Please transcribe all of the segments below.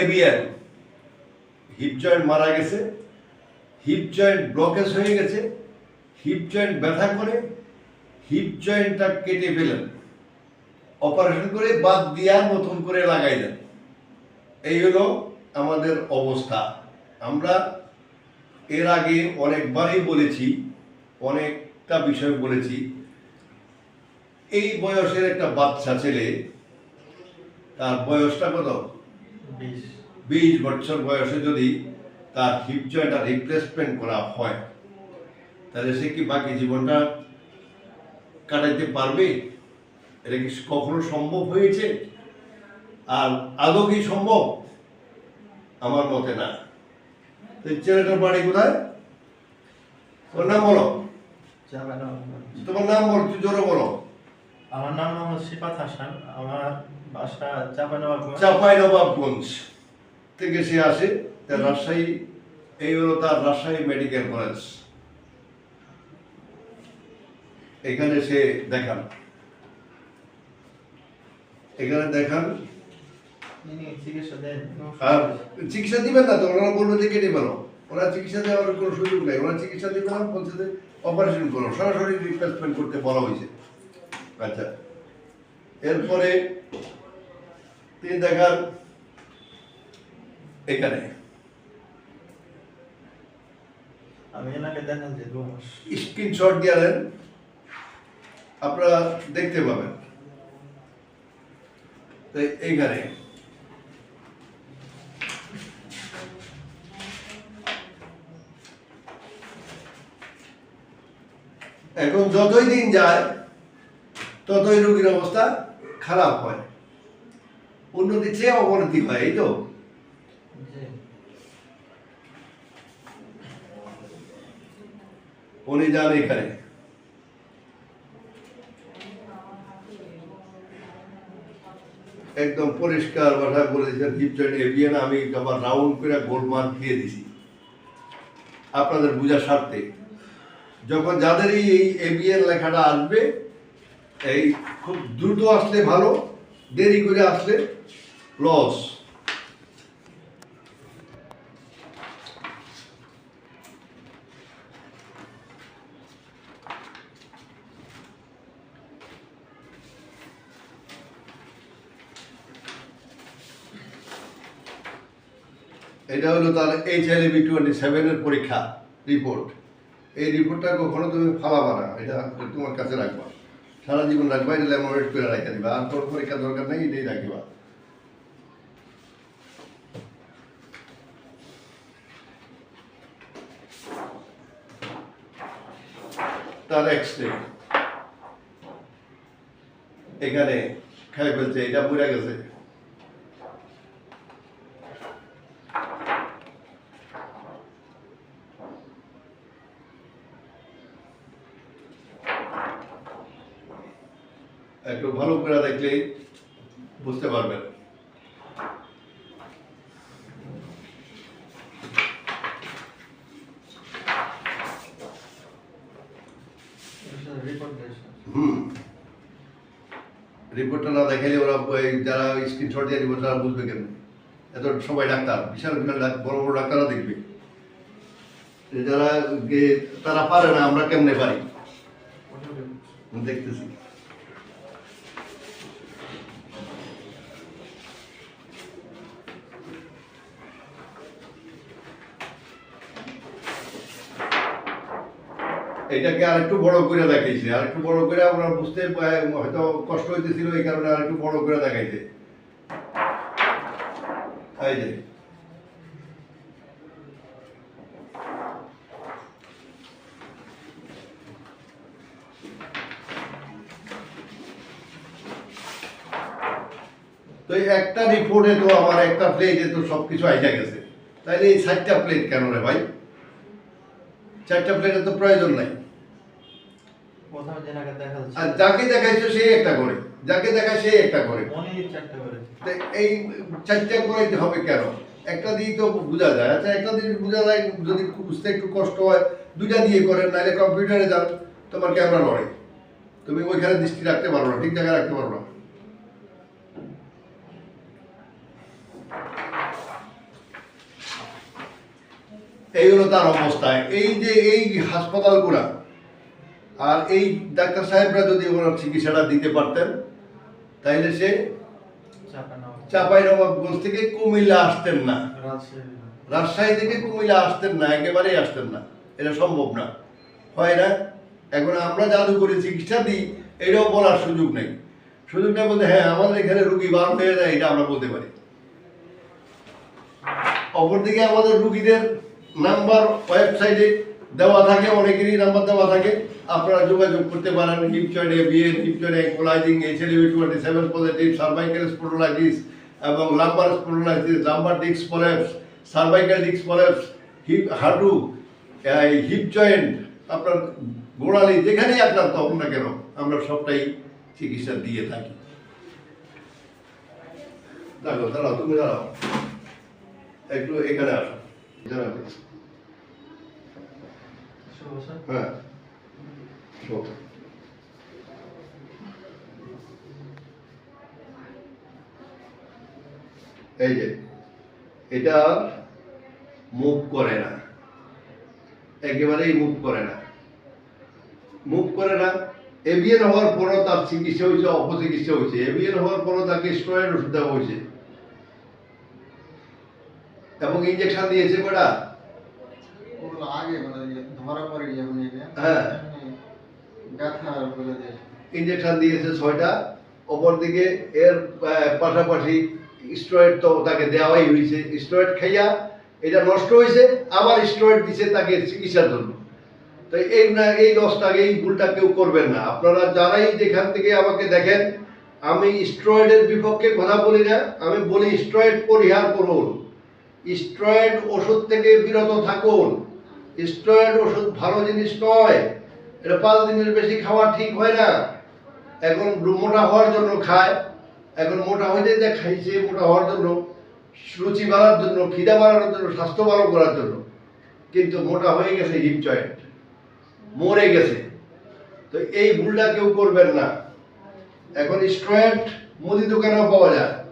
ABN hip joint মারা গেছে। Hip joint blockage হয়ে গেছে। হিপ জয়েন্ট ব্যথা করে। হিপ জয়েন্টটা কেটে ফেলেন। অপারেশন করে বাদ দিয়া নতুন করে লাগাই দেন এই হলো আমাদের অবস্থা। আমরা এর আগে অনেকবারই বলেছি, অনেকটা বিষয় বলেছি। এই বয়সের একটা বাচ্চা ছেলে, তার বয়সটা কত? বিশ বছর বয়সে যদি তার হিপ জয়েন্টটা রিপ্লেসমেন্ট করা হয় তাহলে সে কি বাকি জীবনটা কাটাইতে পারবে? এটা কি কখনো সম্ভব হয়েছে? আর আদৌ কি সম্ভব? আমার মতে না। ছেলেটার বাড়ি কোথায়? তোর নাম বলো। তোমার নাম বলো তুই জোরে বলো। আমার নাম মোহাম্মদ সিফাত হাসান। আমার বাসা চাপানবাবগঞ্জ চাপাই নবাবগঞ্জ থেকে সে আসে তার রাজশাহী এই হলো তার রাজশাহী মেডিকেল কলেজ এখানে সে দেখান। এখানে দেখান। চিকিৎসা দেন। আর চিকিৎসা দিবেন না তো ওনারা বলবে যে কেটে পেল ওরা চিকিৎসা দেওয়ার কোনো সুযোগ নেই। ওরা চিকিৎসা দিবে না বলছে যে অপারেশন করো। সরাসরি রিপ্লেসমেন্ট করতে বলা হয়েছে। আচ্ছা। এরপরে তিনি দেখান এখানে। আমি এনাকে দেখান যে দু মাস স্ক্রিনশট দিয়ে দেন আপনারা দেখতে পাবেন। এইখানে। এখন যতই দিন যায় ততই রোগীর অবস্থা খারাপ হয়। উন্নতি চেয়ে অবনতি হয়, এই তো? উনি যান এখানে। একদম পরিষ্কার ভাষায় বলেছেন হিপ জয়েন্ট এভিয়ান আমি আবার রাউন্ড করে গোলমাল দিয়ে দিছি। আপনাদের বোঝার স্বার্থে। যখন যাদেরই এই এভিএন লেখাটা আসবে, এই খুব দ্রুত আসলে ভালো। দেরি করে আসলে লস এটা হলো তার এইচ এল বি টোয়েন্টি সেভেনের পরীক্ষা রিপোর্ট এই রিপোর্টটা কখনো তুমি ফালাবা না, এটা তোমার কাছে রাখবা। সারা জীবন রাখবা, এটা ল্যামোরেট করে রাখা দিবা। আর তোর পরীক্ষা দরকার নেই, এটাই রাখবা। তার এক্সরে এখানে খাই ফেলছে এটা পুরা গেছে। একটু ভালো করে দেখলেই বুঝতে পারবেন। রিপোর্টটা না দেখাইলে ওরা যারা স্ক্রিনশট দিয়ে রিপোর্ট তারা বুঝবে কেন এত সবাই ডাক্তার, বিশাল বিশাল বড় বড় ডাক্তাররা দেখবে। যারা তারা পারে না, আমরা কেমনে পারি? দেখতেছি। এটাকে আরেকটু বড় করে দেখাইছে। আরেকটু বড় করে আমরা বুঝতে হয়তো কষ্ট হইতেছিল, এই কারণে আরেকটু বড় করে দেখাইছে। তো একটা রিপোর্টে তো আমার একটা প্লেটে তো সব কিছু আইসা গেছে। তাইলে এই চারটা প্লেট কেন রে ভাই? চারটা প্লেটের তো প্রয়োজন নাই। আর যাকে দেখাইছো সেই একটা করে যাকে দেখায় সেই একটা করে এই চারটা করে হবে কেন? একটা দিয়ে তো বোঝা যায়। আচ্ছা একটা দিয়ে বোঝা যায় যদি বুঝতে একটু কষ্ট হয় দুইটা দিয়ে করেন নাহলে কম্পিউটারে যান তোমার ক্যামেরা নড়ে। তুমি ওইখানে দৃষ্টি রাখতে পারো না ঠিক জায়গায় রাখতে পারো না। এই হলো তার অবস্থা। এই যে এই হাসপাতালগুলা আর এই ডাক্তার সাহেবরা যদি ওনার চিকিৎসাটা দিতে পারতেন, তাইলে সে চাপাই থেকে কুমিল্লা আসতেন না। রাজশাহী থেকে কুমিল্লা আসতেন না, একেবারেই আসতেন না। এটা সম্ভব না। হয় না? এখন আমরা জাদু করে চিকিৎসা দিই, এটাও বলার সুযোগ নেই। সুযোগ নেই বলতে হ্যাঁ আমাদের এখানে রুগী বার হয়ে যায়, এটা আমরা বলতে পারি। অপরদিকে আমাদের রুগীদের নাম্বার ওয়েবসাইটে দেওয়া থাকে, অনেকেরই নাম্বার দেওয়া থাকে। আপনারা যোগাযোগ করতে পারেন hip joint AVN hip joint ankylosing HLV twenty seven positive cervical spondylitis এবং lumbar spondylitis lumbar disc prolapse cervical disc prolapse hip এই হিপ জয়েন্ট আপনার গোড়ালি, যেখানেই আক্রান্ত হোক না কেন, আমরা সবটাই চিকিৎসা দিয়ে থাকি। দেখো, দাঁড়াও, তুমি দাঁড়াও। একটু এখানে আসো। হ্যাঁ এই যে এটা মুভ করে না। একেবারেই মুভ করে না। মুভ করে না। এভিএন হওয়ার পরও তার চিকিৎসা হয়েছে, অপচিকিৎসা হয়েছে। এভিএন হওয়ার পরও তাকে স্টেরয়েড ওষুধ দেওয়া হয়েছে। এবং ইঞ্জেকশন দিয়েছে কটা ওগুলো আগে মানে ইয়ে ধরা পড়ে যখন হ্যাঁ। ইঞ্জেকশন দিয়েছে ছয়টা অপরদিকে এর পাশাপাশি স্টেরয়েড তো তাকে দেওয়াই হয়েছে। স্টেরয়েড খাইয়া এটা নষ্ট হয়েছে আবার স্টেরয়েড দিছে তাকে চিকিৎসার জন্য। তো এই না এই দশটাকে এই ভুলটা কেউ করবেন না। আপনারা যারাই যেখান থেকে আমাকে দেখেন আমি স্টেরয়েডের বিপক্ষে কথা বলি না আমি বলি স্টেরয়েড পরিহার করুন। স্টেরয়েড ওষুধ থেকে বিরত থাকুন। স্টেরয়েড ওষুধ ভালো জিনিস নয়। এটা পাঁচ দিনের বেশি খাওয়া ঠিক হয় না। এখন মোটা হওয়ার জন্য খায়। এখন মোটা হইতে যে খাইছে, মোটা হওয়ার জন্য, রুচি বাড়ার জন্য, খিদা বাড়ানোর জন্য, স্বাস্থ্য ভালো করার জন্য। কিন্তু মোটা হয়ে গেছে হিপ জয়েন্ট মরে গেছে। তো এই ভুলটা কেউ করবেন না। এখন স্ট্রয়েড মুদি দোকানেও পাওয়া যায়।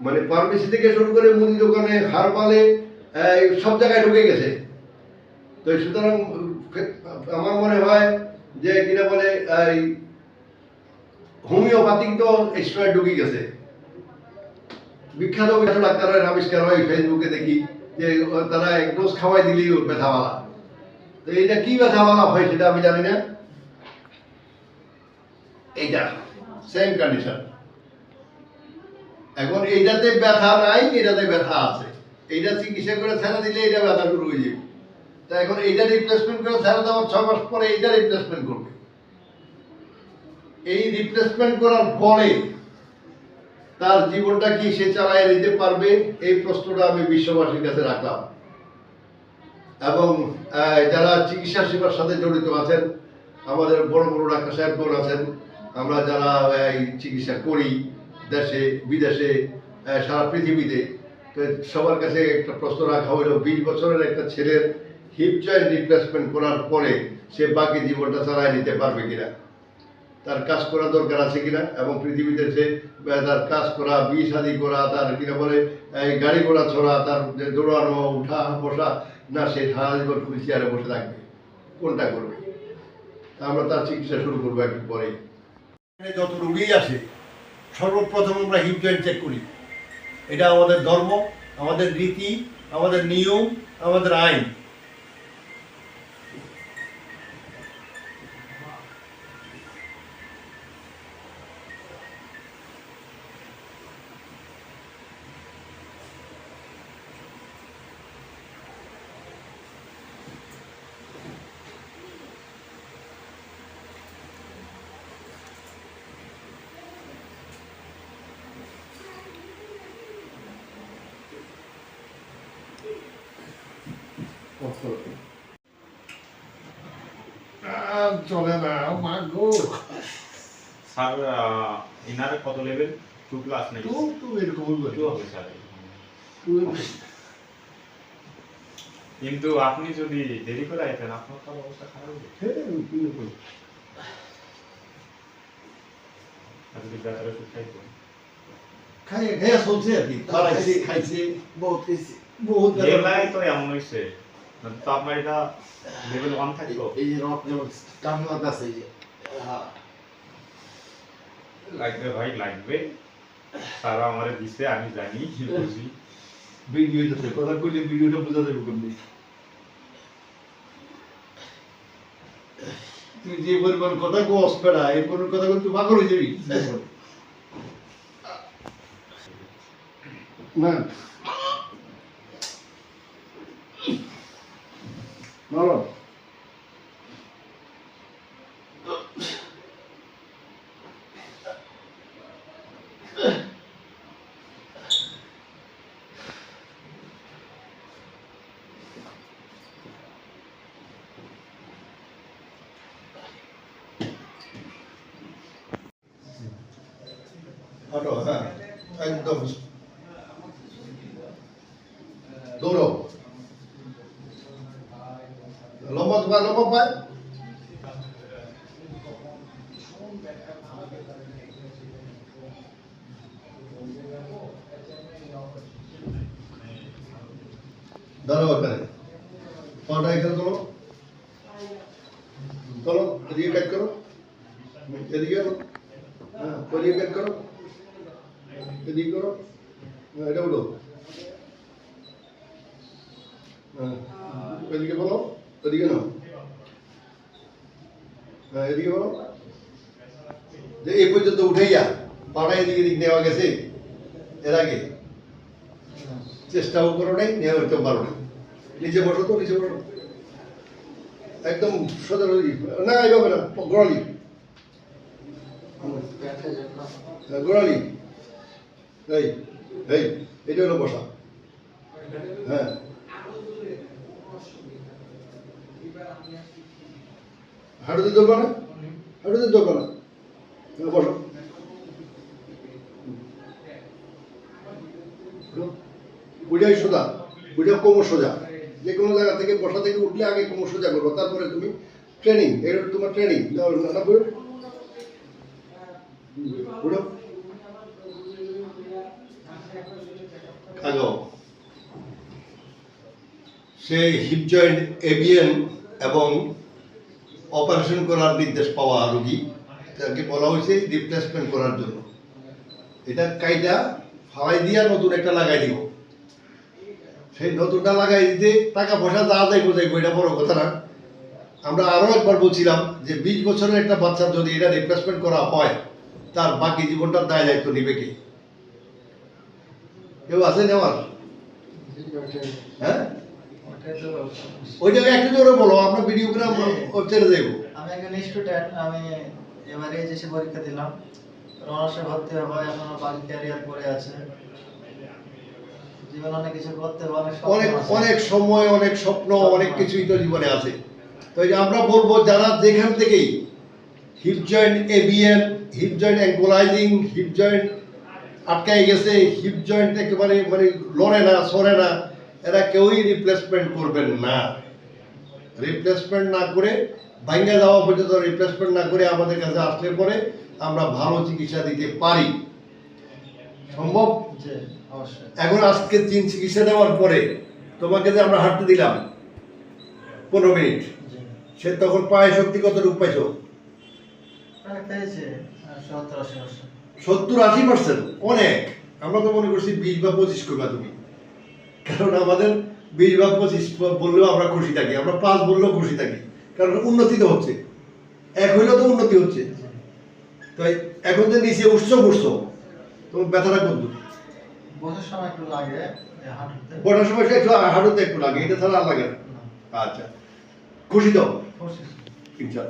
মানে ফার্মেসি থেকে শুরু করে মুদি দোকানে হারবালে সব জায়গায় ঢুকে গেছে। তো সুতরাং আমার মনে হয় যে কিনা বলে, এই হোমিওপ্যাথিক তো স্ট্রয়েড ঢুকে গেছে। বিখ্যাত বিখ্যাত ডাক্তারের আবিষ্কার হয়, ফেসবুকে দেখি যে, তারা এক ডোজ খাওয়াই দিলেই ব্যথাওয়ালা। তো এইটা কি ব্যথাওয়ালা হয় সেটা আমি জানি না। এইটা সেম কন্ডিশন এখন এইটাতে ব্যথা নাই, এটাতে ব্যথা আছে। এইটা চিকিৎসা করে ছেড়ে দিলে এটা ব্যথা শুরু হয়ে যাবে। তা এখন এইটা রিপ্লেসমেন্ট করে ছেড়ে দেওয়ার ছ মাস পরে এইটা রিপ্লেসমেন্ট করবে। এই রিপ্লেসমেন্ট করার পরে তার জীবনটা কি সে চালায় নিতে পারবে, এই প্রশ্নটা আমি বিশ্ববাসীর কাছে রাখলাম। এবং যারা চিকিৎসা সেবার সাথে জড়িত আছেন, আমাদের বড় বড় ডাক্তার সাহেবগণ আছেন, আমরা যারা চিকিৎসা করি দেশে, বিদেশে সারা পৃথিবীতে সবার কাছে একটা প্রশ্ন রাখা হলো বিশ বছরের একটা ছেলের হিপ জয়েন্ট রিপ্লেসমেন্ট করার পরে সে বাকি জীবনটা চালায় নিতে পারবে কিনা? তার কাজ করা দরকার আছে কিনা? এবং পৃথিবীতে সে তার কাজ করা, বিয়ে শাদি করা, তার কিনা বলে, এই গাড়ি ঘোড়া ছড়া তার দৌড়ানো, উঠা, বসা, না, সে সারা জীবন খুবই চেয়ারে বসে থাকবে। কোনটা করবে? আমরা তার চিকিৎসা শুরু করব একটু পরে যত রোগী আসে সর্বপ্রথম আমরা হিপ জয়েন্ট চেক করি। এটা আমাদের ধর্ম আমাদের রীতি আমাদের নিয়ম আমাদের আইন। চলে না মা গো। স্যার ইনারে কত লেভেল টু প্লাস নাকি তো তো এরকম টু হবে স্যার। কিন্তু আপনি যদি দেরি করে আইতেন আপনার তো অবস্থা খারাপ হবে আর যদি ওষুধ খাইতেন। খাই খাইয়া চলছে আর কি। তারাইছে খাইছে বহুত বহুত লেভেলাই তো এমন হয়েছে তো আপনার এটা লেভেল ওয়ান থাকতো এই যে রক যেমন টার্মিং আছে এই যে লাগবে ভাই লাগবে। তারা আমার দিছে আমি জানি বুঝি। ভিডিওতে কথা কইলে ভিডিওটা বোঝা যাবে কেমনি? তুই যে পরিমাণ কথা কস পেড়া এই পরিমাণ কথা তুই পাগল হয়ে যাবি। না। হাঁটো হ্যাঁ একদম দৌড়ো লম্বা তোমার লম্বা পায় দাঁড়াও এখানে পাটা এখানে তোলো তোলো এদিকে কাজ করো এদিকে করো হ্যাঁ করো এদিকে করো হ্যাঁ, এটা উঠো হ্যাঁ এদিকে বলো এদিকে নাও। হ্যাঁ এদিকে বলো। যে এই পর্যন্ত উঠে যা পাড়া এদিকে এদিক নেওয়া গেছে এর আগে। চেষ্টাও করো নাই নেওয়া হইতে পারো না নিচে বসো তো নিচে বসো। একদম সোজা না এইভাবে না গোড়ালি। হ্যাঁ, গোড়ালি। এই। এই এটা হলো বসা। হ্যাঁ। হাঁটুতে দরকার না? হাঁটুতে দরকার না? বসো। ওইটাই সোজা। ওইটা কোমর সোজা। যে কোনো জায়গা থেকে বসা থেকে উঠলে আগে কোমর সোজা করব। তারপরে তুমি ট্রেনিং এটা তোমার ট্রেনিং না বুঝো বুঝো আগাও সেই হিপ জয়েন্ট এবিএন এবং অপারেশন করার নির্দেশ পাওয়া রোগী, তাকে বলা হয়েছে রিপ্লেসমেন্ট করার জন্য। এটা কাইটা ফালাই দিয়া নতুন একটা লাগাই দিব। সেই নতুনটা লাগাই দিতে টাকা পয়সা যা যাইব যাইব, এটা বড় কথা না। আমরা আরও একবার বলছিলাম যে বিশ বছরের একটা বাচ্চা যদি এটা রিপ্লেসমেন্ট করা হয়, তার বাকি জীবনটার দায় দায়িত্ব নিবে কে? কেউ আছে নেওয়ার? হ্যাঁ? ওই জায়গায় একটু জোরে বলো আমরা ভিডিওগ্রাম ছেড়ে দেবো। আমি একজন স্টুডেন্ট আমি এবারে এসে পরীক্ষা দিলাম। ভর্তি হব এখনও বাকি ক্যারিয়ার পড়ে আছে। জীবনে অনেক কিছু করতে অনেক অনেক সময় অনেক স্বপ্ন অনেক কিছুই তো জীবনে আছে। তো আমরা বলব যারা যেখান থেকেই hip joint AVN hip joint ankylosing hip joint আটকাই গেছে হিপ জয়েন্ট একেবারে মানে লড়ে না সরে না এরা কেউই রিপ্লেসমেন্ট করবেন না। রিপ্লেসমেন্ট না করে ভাঙ্গা যাওয়া পর্যন্ত রিপ্লেসমেন্ট না করে আমাদের কাছে আসলে পরে আমরা ভালো চিকিৎসা দিতে পারি। সম্ভব? এখন আজকে তিন চিকিৎসা দেওয়ার পরে তোমাকে যে আমরা হাঁটতে দিলাম পনেরো মিনিট সে তখন পায়ে শক্তি পাইছো? সত্তর আশি বছর সত্তর আশি পার্সেন্ট? অনেক। আমরা তো মনে করছি বিশ বা পঁচিশ করবা তুমি। কারণ আমাদের বিশ বা পঁচিশ বললেও আমরা খুশি থাকি আমরা পাঁচ বললেও খুশি থাকি কারণ উন্নতি তো হচ্ছে। এক হইলেও তো উন্নতি হচ্ছে। তো এখন যে নিচে উঠছো বসছো তোমার ব্যথাটা কত বছর সময় একটু লাগে সময় একটু হাঁটুতে একটু লাগে এটা ছাড়া আর লাগে না। আচ্ছা। খুশি তো? খুশি।